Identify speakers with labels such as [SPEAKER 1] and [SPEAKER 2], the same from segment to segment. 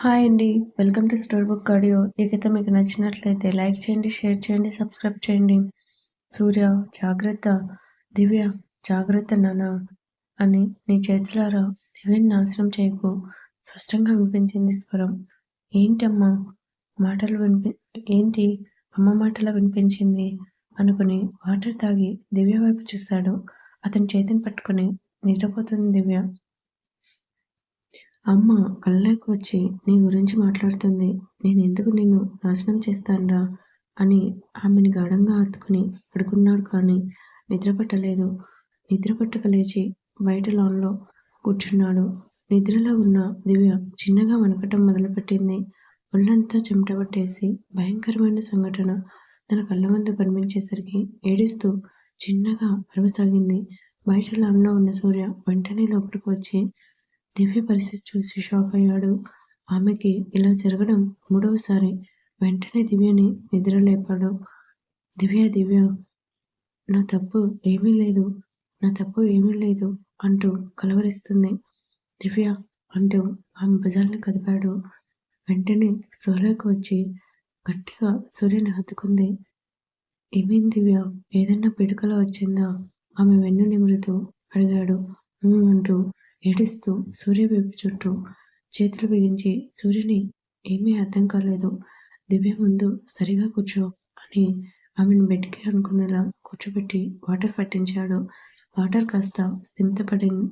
[SPEAKER 1] Hi అండి. Welcome to store book audio. ఈ మీకు నచ్చినట్లయితే లైక్ చేయండి షేర్ చేయండి సబ్స్క్రైబ్ చేయండి. సూర్య జాగ్రత్త. దివ్య జాగ్రత్త నానా అని నీ చేతులారా దివ్యని నాశనం చేయకు. స్పష్టంగా వినిపించింది స్వరం. ఏంటమ్మా? మాటలు వినిపి ఏంటి? అమ్మ మాటలా వినిపించింది. అనుకుని వాటర్ తాగి దివ్య వైపు చూశాడు అతని చేతిని పట్టుకుని నిద్రపోతుంది దివ్య. అమ్మ కళ్ళలోకి వచ్చి నీ గురించి మాట్లాడుతుంది. నేను ఎందుకు నిన్ను నాశనం చేస్తానురా అని ఆమెని గాఢంగా హత్తుకుని పడుకున్నాడు కానీ నిద్ర పట్టలేదు నిద్ర పట్టక లేచి బయట లాన్లో కూర్చున్నాడు. నిద్రలో ఉన్న దివ్య చిన్నగా వణకటం మొదలుపెట్టింది. ఒళ్ళంతా చెమటబట్టేసి భయంకరమైన సంఘటన తన కళ్ళ ముందు కనిపించేసరికి ఏడుస్తూ చిన్నగా అరవసాగింది బయట లాన్లో ఉన్న సూర్య వెంటనే లోపలికి వచ్చి దివ్య పరిస్థితి చూసి షాక్ అయ్యాడు. ఆమెకి ఇలా జరగడం మూడవసారి. వెంటనే దివ్యని నిద్రలేపాడు దివ్య దివ్య నా తప్పు ఏమీ లేదు. నా తప్పు ఏమీ లేదు అంటూ కలవరిస్తుంది. దివ్య అంటూ ఆమె భుజాలను కదిపాడు. వెంటనే స్పృహలోకి వచ్చి గట్టిగా సూర్యుని హత్తుకుంది. ఏమైంది దివ్య? ఏదన్నా పిడుకలో వచ్చిందా? ఆమె వెన్ను నిమురుతూ అడిగాడు అంటూ ఏడుస్తూ సూర్యవైపు చుట్టూ చేతులు బిగించి సూర్యుని ఏమీ అర్థం కాలేదు. దివ్య ముందు సరిగా కూర్చో అని ఆమెను బెడ్కి అనుకునేలా కూర్చోబెట్టి వాటర్ పట్టించాడు. వాటర్ కాస్త స్థిమితపడింది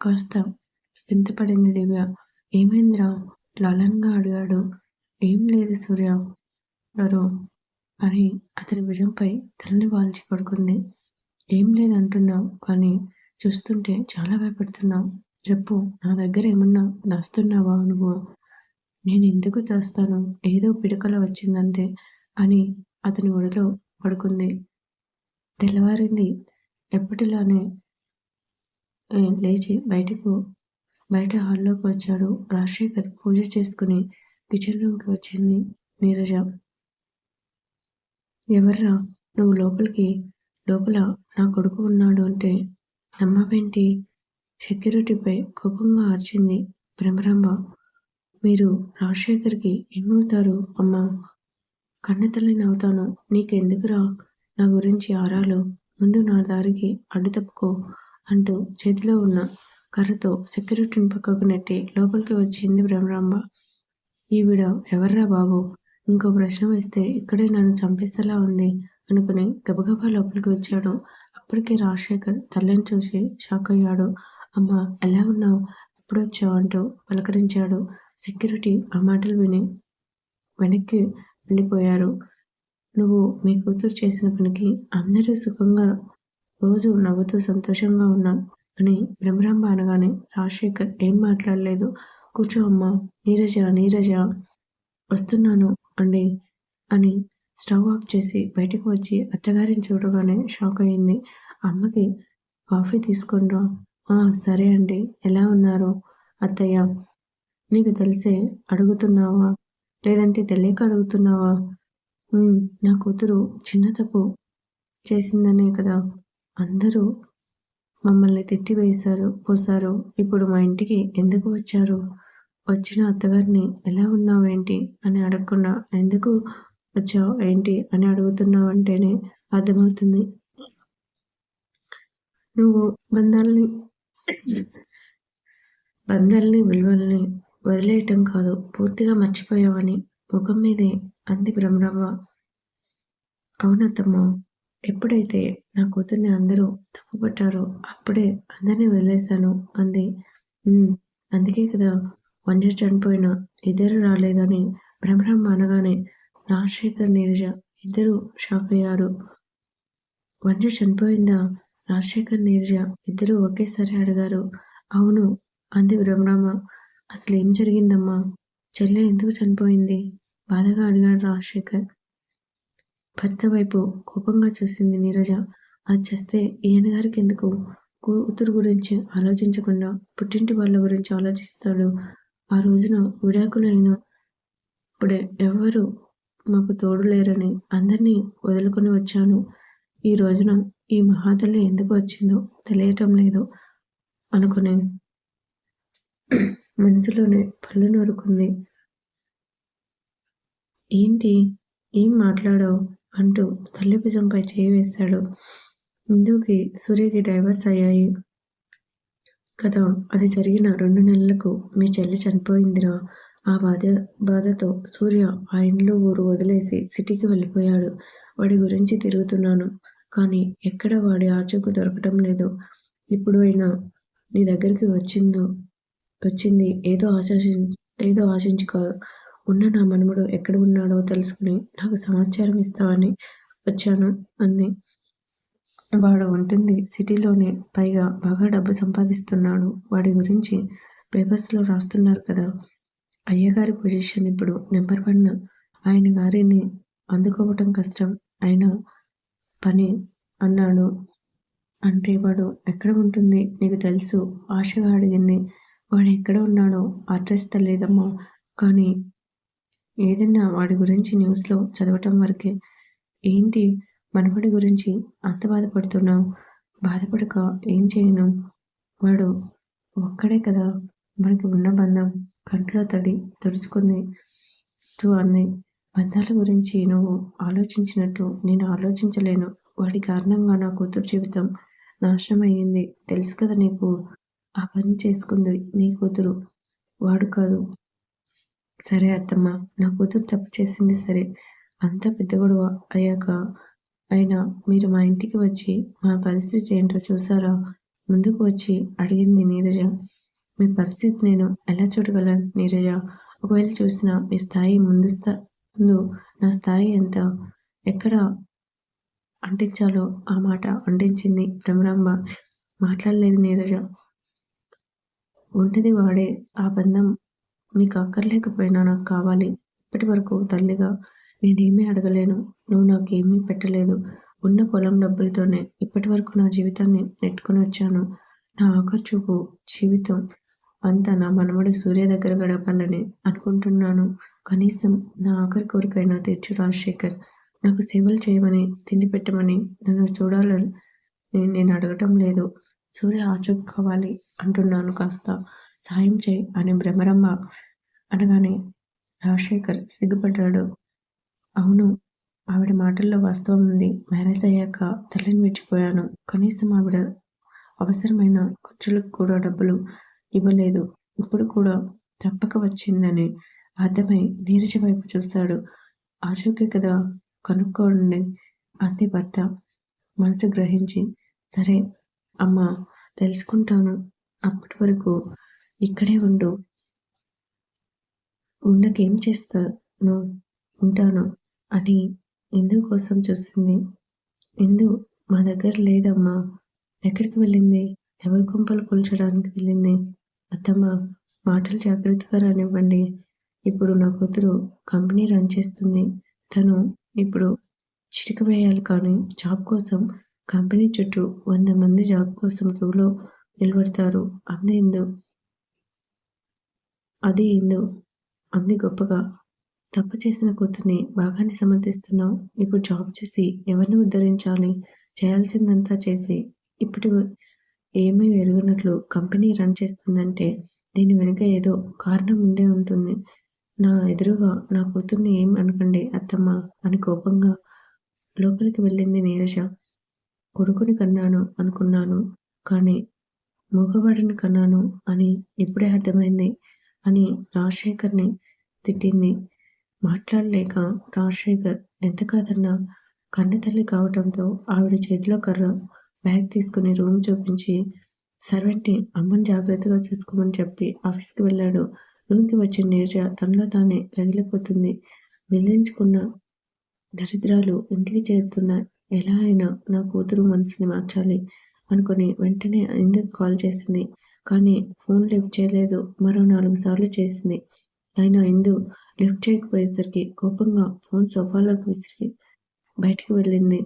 [SPEAKER 1] కాస్త స్థిమితపడింది దివ్య. ఏమైందిరా? లాలన్గా అడిగాడు. ఏం లేదు సూర్య గారు అని అతని భుజంపై తలని వాల్చి పడుకుంది. ఏం లేదంటున్నావు కానీ చూస్తుంటే చాలా భయపడుతున్నావు. చెప్పు నా దగ్గర ఏమన్నా దాస్తున్నావా నువ్వు? నేను ఎందుకు దాస్తాను? ఏదో పిడకలో వచ్చిందంతే అని అతని ఒడిలో పడుకుంది. తెల్లవారింది. ఎప్పటిలానే లేచి బయటకు బయట హాల్లోకి వచ్చాడు రాజశేఖర్. పూజ చేసుకుని కిచెన్ రూమ్కి వచ్చింది నీరజ. ఎవర్రా? నువ్వు లోపలికి లోపల నా కొడుకు ఉన్నాడు అంటే నమ్మవేంటి సెక్యూరిటీపై కోపంగా అరిచింది భ్రమరాంబ మీరు రాజశేఖర్కి ఏమవుతారు అమ్మా? కన్నెతల్లిని అవుతాను. నీకెందుకురా? నా గురించి ఆరాలు. ముందు నా దారికి అడ్డు తప్పుకో అంటూ చేతిలో ఉన్న కర్రతో సెక్యూరిటీని పక్కకు నెట్టి లోపలికి వచ్చింది భ్రమరాంబ ఈవిడ ఎవర్రా బాబు? ఇంకో ప్రశ్న వేస్తే ఇక్కడే నన్ను చంపేస్తేలా ఉంది అనుకుని గబగబా లోపలికి వచ్చాడు. అప్పటికే రాజశేఖర్ తల్లిని చూసి షాక్ అయ్యాడు. అమ్మ ఎలా ఉన్నావు? ఎప్పుడొచ్చావు? అంటూ పలకరించాడు. సెక్యూరిటీ ఆ మాటలు విని వెనక్కి వెళ్ళిపోయారు. నువ్వు మీ కూతురు చేసిన పనికి అందరూ సుఖంగా రోజు నవ్వుతూ సంతోషంగా ఉన్నాం అని బ్రహ్మరాంబ అనగానే రాజశేఖర్ ఏం మాట్లాడలేదు. కూర్చో అమ్మ నీరజ నీరజ వస్తున్నాను అండి అని స్టవ్ ఆఫ్ చేసి బయటకు వచ్చి అత్తగారిని చూడగానే షాక్ అయింది. అమ్మకి కాఫీ తీసుకునిరా సరే అండి. ఎలా ఉన్నారు? అత్తయ్య నీకు తెలిసే అడుగుతున్నావా? లేదంటే తెలియక అడుగుతున్నావా? నా కూతురు చిన్న తప్పు చేసిందనే కదా. అందరూ మమ్మల్ని తిట్టి వేశారు పోసారు ఇప్పుడు మా ఇంటికి ఎందుకు వచ్చారు? వచ్చిన అత్తగారిని ఎలా ఉన్నావేంటి అని అడగకుండా ఎందుకు వచ్చావు? ఏంటి? అని అడుగుతున్నావు అంటేనే అర్థమవుతుంది. నువ్వు బంధాలని బంధాలని విలువల్ని వదిలేయటం కాదు. పూర్తిగా మర్చిపోయావని ముఖం మీదే అంది బ్రహ్మరవ్వ అవునత్తమ్మ ఎప్పుడైతే నా కూతుర్ని అందరూ తప్పుపట్టారో అప్పుడే అందరినీ వదిలేశాను అంది. అందుకే కదా వంజర్ చనిపోయిన ఇద్దరు రాలేదని బ్రహ్మరమ్మ అనగానే రాజశేఖర్ నీరజ ఇద్దరు షాక్ అయ్యారు వంజర్ చనిపోయిందా? రాజశేఖర్ నీరజ ఇద్దరూ ఒకేసారి అడిగారు. అవును అంది బ్రహ్మరామ. అసలు ఏం జరిగిందమ్మా? చెల్లె ఎందుకు చనిపోయింది? బాధగా అడిగాడు రాజశేఖర్. భర్త వైపు కోపంగా చూసింది నీరజ. అది చేస్తే ఈయన గారికి ఎందుకు? కూతురు గురించి ఆలోచించకుండా పుట్టింటి వాళ్ళ గురించి ఆలోచిస్తాడు. ఆ రోజున విడాకులైన ఇప్పుడే ఎవరు మాకు తోడు లేరని అందరినీ వదులుకొని వచ్చాను. ఈ రోజున ఈ మహాతల్లి ఎందుకు వచ్చిందో తెలియటం లేదు అనుకునే మనసులోనే పళ్ళు నూరుకుంది. ఏంటి? ఏం మాట్లాడో అంటూ తల్లి భుజంపై చేయి వేశాడు. ఇందుకి సూర్యకి డైవర్స్ అయ్యాయి. కదా అది జరిగిన రెండు నెలలకు మీ చెల్లి చనిపోయిందిరా. ఆ బాధ బాధతో సూర్య ఆ ఇంట్లో ఊరు వదిలేసి సిటీకి వెళ్ళిపోయాడు. వాడి గురించి తిరుగుతున్నాను. కానీ ఎక్కడ వాడి ఆచూకు దొరకటం లేదు. ఇప్పుడు అయినా నీ దగ్గరికి వచ్చిందో వచ్చింది ఏదో ఆశించి ఏదో ఆశించి కాదు. ఉన్న నా మనముడు ఎక్కడ ఉన్నాడో తెలుసుకుని నాకు సమాచారం ఇస్తావని వచ్చాను అంది. వాడు ఉంటుంది సిటీలోనే పైగా బాగా డబ్బు సంపాదిస్తున్నాడు. వాడి గురించి పేపర్స్లో రాస్తున్నారు కదా. అయ్యగారి పొజిషన్ ఇప్పుడు నెంబర్ వన్. ఆయన గారిని అందుకోవటం కష్టం. అయినా పని అన్నాడు. అంటే వాడు ఎక్కడ ఉంటుంది? నీకు తెలుసు. ఆశగా అడిగింది. వాడు ఎక్కడ ఉన్నాడో అడ్రస్ తెలియదమ్మా కానీ ఏదన్నా వాడి గురించి న్యూస్లో చదవటం వరకే. ఏంటి? మనవడి గురించి అంత బాధపడుతున్నావు? బాధపడక ఏం చేయను? వాడు ఒక్కడే కదా? మనకి ఉన్న బంధం. కంట్లో తడి తుడుచుకుంది. టూ అంది. బంధాల గురించి నువ్వు ఆలోచించినట్టు నేను ఆలోచించలేను. వాడి కారణంగా నా కూతురు జీవితం నాశనం అయ్యింది తెలుసు కదా నీకు ఆ పని చేసుకుంది నీ కూతురు. వాడు కాదు. సరే అత్తమ్మ నా కూతురు తప్పు చేసింది సరే. అంత పెద్ద గొడవ అయ్యాక అయినా మీరు మా ఇంటికి వచ్చి మా పరిస్థితి ఏంటో చూసారా? ముందుకు వచ్చి అడిగింది నీరజ. మీ పరిస్థితి నేను ఎలా చూడగలను నీరజ? ఒకవేళ చూసినా మీ స్థాయి ముందు స్థా ముందు నా స్థాయి ఎంత? ఎక్కడ అంటించాలో ఆ మాట అంటించింది భ్రమరాంబ మాట్లాడలేదు నీరజ. ఒంటిది వాడే ఆ బంధం మీకు అక్కర్లేకపోయినా నాకు కావాలి. ఇప్పటి వరకు తల్లిగా నేనేమీ అడగలేను. నువ్వు నాకేమీ పెట్టలేదు. ఉన్న పొలం డబ్బులతోనే ఇప్పటి వరకు నా జీవితాన్ని నెట్టుకొని వచ్చాను. నా ఆఖరి చూపు జీవితం అంతా నా మనవడు సూర్య దగ్గర గడపాలని అనుకుంటున్నాను. కనీసం నా ఆఖరి కోరికైనా తెచ్చు రాజశేఖర్. నాకు సేవలు చేయమని తిండి పెట్టమని నన్ను చూడాలని నేను అడగటం లేదు. సూర్య ఆచూకు కావాలి అంటున్నాను కాస్త. సాయం చేయి అని భ్రమరమ్మ అనగానే రాజశేఖర్ సిగ్గుపడ్డాడు. అవును ఆవిడ మాటల్లో వాస్తవం ఉంది. మ్యారేజ్ అయ్యాక తల్లిని మెచ్చిపోయాను కనీసం ఆవిడ అవసరమైన ఖర్చులకు కూడా డబ్బులు ఇవ్వలేదు. ఇప్పుడు కూడా తప్పక వచ్చిందని అర్థమై నీరజ వైపు చూశాడు అశోకే కదా కనుక్కోండి. అంది భర్త మనసు గ్రహించి. సరే అమ్మ తెలుసుకుంటాను. అప్పటి వరకు ఇక్కడే ఉండు. ఉండకేం చేస్తాను? ఉంటాను అని ఇందు కోసం చూసింది. ఇందు మా దగ్గర లేదమ్మా. ఎక్కడికి వెళ్ళింది? ఎవరి గుంపలు కూల్చడానికి వెళ్ళింది? అత్తమ్మ మాటలు జాగ్రత్తగా రానివ్వండి. ఇప్పుడు నా కూతురు కంపెనీ రన్ చేస్తుంది. తను ఇప్పుడు చిటిక వేయాలి కానీ జాబ్ కోసం కంపెనీ చుట్టూ వంద మంది జాబ్ కోసం క్యూలో నిలబడతారు. అంది ఇందు. అది ఇందు. అంది గొప్పగా. తప్పు చేసిన కూతుర్ని బాగానే సమర్థిస్తున్నావు. ఇప్పుడు జాబ్ చేసి ఎవరిని ఉద్ధరించాలి? చేయాల్సిందంతా చేసి ఇప్పుడు ఏమీ ఎరుగనట్లు కంపెనీ రన్ చేస్తుందంటే దీని వెనుక ఏదో కారణం ఉండే ఉంటుంది. నా ఎదురుగా నా కూతుర్ని ఏం అనకండి అత్తమ్మ అని కోపంగా లోపలికి వెళ్ళింది నీరజ. కొడుకుని కన్నాను అనుకున్నాను కానీ మూగవాడిని కన్నాను అని ఇప్పుడే అర్థమైంది అని రాజశేఖర్ని తిట్టింది. మాట్లాడలేక రాజశేఖర్ ఎంత కాదన్నా? కన్న తల్లి కావటంతో ఆవిడ చేతిలో కర్ర బ్యాగ్ తీసుకుని రూమ్ చూపించి సర్వెంట్ని అమ్మని జాగ్రత్తగా చూసుకోమని చెప్పి ఆఫీస్కి వెళ్ళాడు. రూమ్కి వచ్చిన నీరజ తనలో తానే రగిలిపోతుంది. వెళ్ళించుకున్న దరిద్రాలు ఇంటికి చేరుతున్న ఎలా అయినా నా కూతురు మనసుని మార్చాలి అనుకుని వెంటనే ఇందుకు కాల్ చేసింది. కానీ ఫోన్ లిఫ్ట్ చేయలేదు. మరో నాలుగు సార్లు చేసింది. అయినా ఇందు లిఫ్ట్ చేయకపోయేసరికి కోపంగా ఫోన్ సోఫాలోకి విసిరి బయటికి వెళ్ళింది.